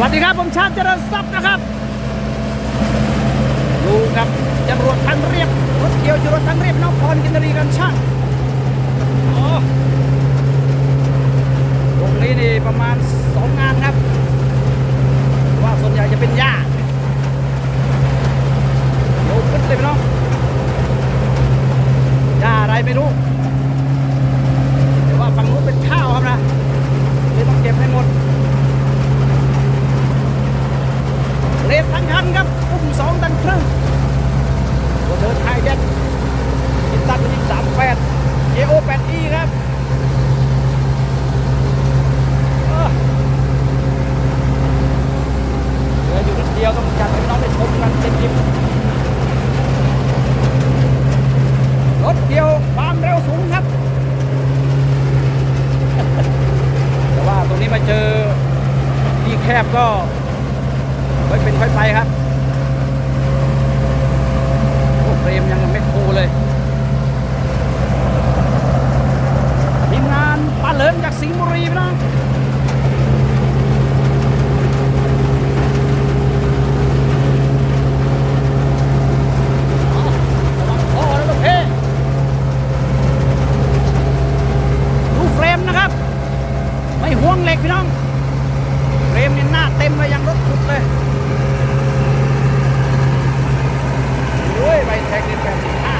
วัสดีครับ ผมชาติเจริญทรัพย์นะครับดูกับจรวดทางเรียบรถเกี่ยวจรวดทางเรียบน้องพรกินรีกันช่างโอ้ตรงนี้นี่ประมาณสองงานครับ ว่าส่วนใหญ่จะเป็นหญ้าโลขึ้นเลยพี่น้องหญ้าอะไรไม่รู้แต่ว่าฝั่งนู้นเป็นข้าวครับนะเลยต้องเก็บให้หมด เลฟ ทั้งคันครับอุ้มสองตันครึ่งตัวเดินไฮเจ็ตอินตันเป็นอีกสามแปดเจโอแปดอีครับเหลืออยู่นิดเดียวต้องจัดให้น้องได้ชมกันเต็มๆรถเดียวความเร็วสูงครับ แต่ว่าตรงนี้มาเจอที่แคบก็ ค่อยเป็นค่อยไปครับโอ้เฟรมยังไม่คูเลยทีมงานปลาเหลิมจากสิงห์บุรีพี่น้องอ๋อระวังคอแล้วลูกเพ่เฟรมนะครับไม่ห่วงเหล็กพี่น้องเฟรมนี่หน้าเต็มไปยังรถขุดเลย โอ้ยใบแท็กนี่แปดสิบห้า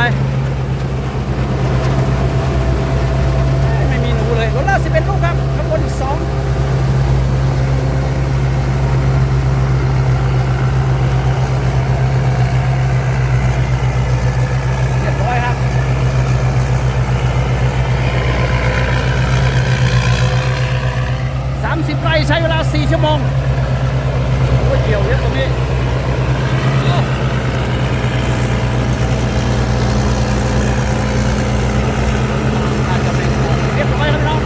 ปั่นกันหน่อย ไม่มีหนูเลยรถละสิบเอ็ดลูกครับข้างบนอีกสองเรียบร้อยครับ 30 ไร่ใช้เวลา 4 ชั่วโมงโอ้ยเกี่ยวเยอะตรงนี้โอ้น่าจะเป็นของเรียบร้อยแล้วพี่น้อง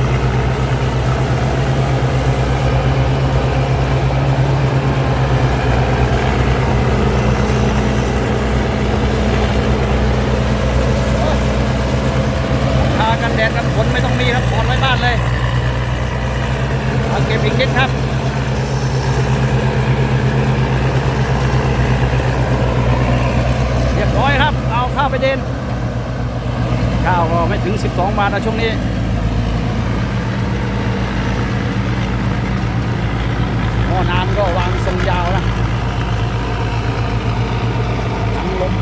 โอ้ยทากันแดดกันฝนไม่ต้องมีครับถอนไว้บ้านเลย เอาเก็บ ปิกนิกครับ เรียบร้อยครับ ข้าวไปเดนข้าวก็ไม่ถึง 12 บาทนะช่วงนี้หม้อน้ำก็วางทรงยาวนะปั๊มลม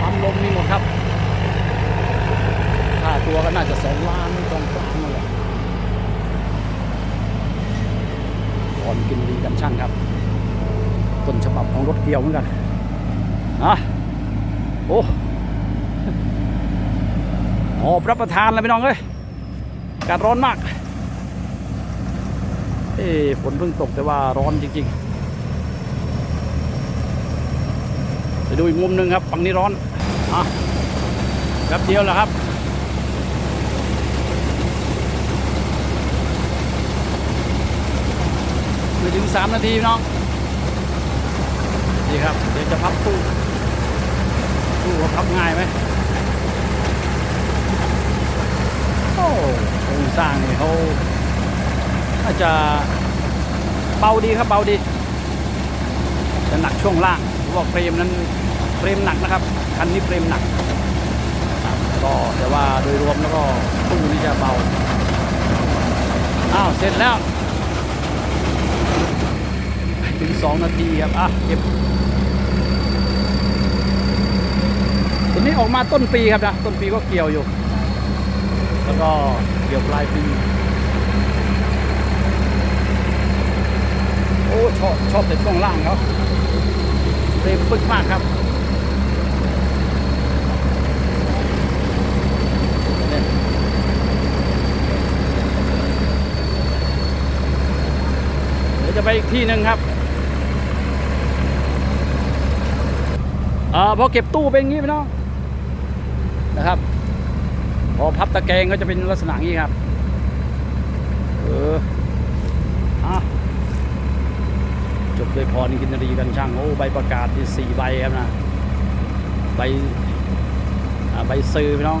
ปั๊มลมนี่หมดครับค่าตัวก็น่าจะสองล้านตรงกลางนั่นแหละก่อนกินดีกันช่างครับต้นฉบับของรถเกี่ยวเหมือนกันนะโอ้ หอบรับประทานเลยพี่น้องเอ้ยอากาศร้อนมาก เอ้ฝนเพิ่งตกแต่ว่าร้อนจริงๆ ไปดูอีกมุมหนึ่งครับฝั่งนี้ร้อนอะแป๊บเดียวแหละครับไม่ถึงสามนาทีพี่น้องนี่ครับ เดี๋ยวจะพับตู้ตู้เขาพับง่ายไหม โครงสร้างนี่เขาน่าจะเบาดีครับเบาดีจะหนักช่วงล่างเพราะว่าเฟรมนั้นเฟรมหนักนะครับคันนี้เฟรมหนักก็แต่ว่าโดยรวมแล้วก็ตู้นี้จะเบาอ้าวเสร็จแล้ว ถึง 2 นาทีครับอะเก็บตัวนี้ออกมาต้นปีครับนะต้นปีก็เกี่ยวอยู่ แล้วก็เกี่ยวปลายปีโอ้ชอบชอบแต่ช่วงล่างเขาเต็มปึกมากครับเดี๋ยวจะไปอีกที่หนึ่งครับอ่าพอเก็บตู้เป็นอย่างนี้พี่น้องนะครับ พอพับตะแกรงก็จะเป็นลักษณะนี้ครับ เอออะจบด้วยพรกินรีกันช่าง โอ้ใบประกาศที่สี่ใบครับนะ ใบใบซื้อพี่น้อง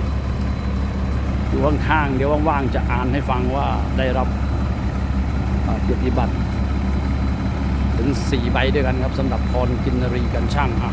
อยู่ข้างๆเดี๋ยวว่างๆจะอ่านให้ฟังว่าได้รับอ่าเกียรติบัตรถึงสี่ใบด้วยกันครับสำหรับพรกินรีกันช่างอะ